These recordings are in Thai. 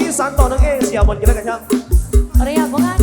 อีสานต่อนางเอกเสียบนกินแล้วกันครับเรียกว่า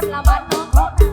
คนละบ้านน้องของ